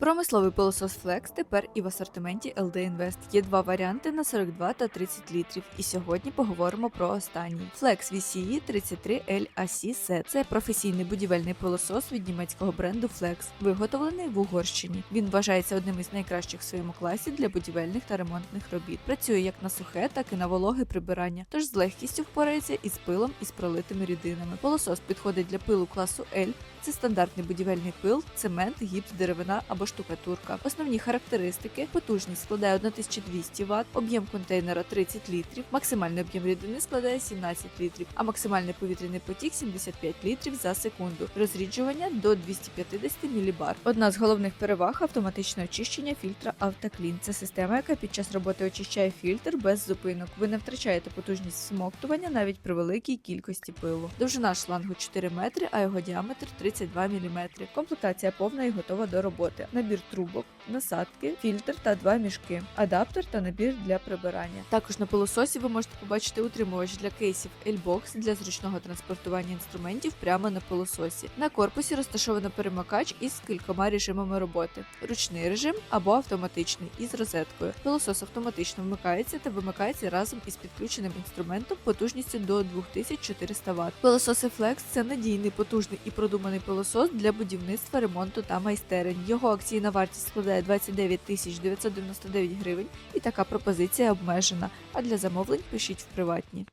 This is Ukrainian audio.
Промисловий пилосос Flex тепер і в асортименті LD Invest. Є два варіанти на 42 та 30 літрів. І сьогодні поговоримо про останній. Flex VCE 33L AC Set. Це професійний будівельний пилосос від німецького бренду Flex, виготовлений в Угорщині. Він вважається одним із найкращих в своєму класі для будівельних та ремонтних робіт. Працює як на сухе, так і на вологе прибирання, тож з легкістю впорається із пилом і з пролитими рідинами. Пилосос підходить для пилу класу L. Це стандартний будівельний пил, цемент, гіпс, деревина або штукатурка. Основні характеристики: потужність складає 1200 Вт, об'єм контейнера 30 літрів, максимальний об'єм рідини складає 17 літрів, а максимальний повітряний потік 75 літрів за секунду. Розріджування до 250 мілібар. Одна з головних переваг автоматичне очищення фільтра Автоклін. Це система, яка під час роботи очищає фільтр без зупинок. Ви не втрачаєте потужність всмоктування навіть при великій кількості пилу. Довжина шлангу 4 метри, а його діаметр 32 мм. Комплектація повна і готова до роботи. Набір трубок, насадки, фільтр та два мішки, адаптер та набір для прибирання. Також на пилососі ви можете побачити утримувач для кейсів L-Box для зручного транспортування інструментів прямо на пилососі. На корпусі розташовано перемикач із кількома режимами роботи: ручний режим або автоматичний із розеткою. Пилосос автоматично вмикається та вимикається разом із підключеним інструментом потужністю до 2400 Вт. Пилососи Flex – це надійний, потужний і продуманий пилосос для будівництва, ремонту та майстерень. Його акційна вартість складає 29 тисяч 999 гривень, і така пропозиція обмежена. А для замовлень пишіть в приватні.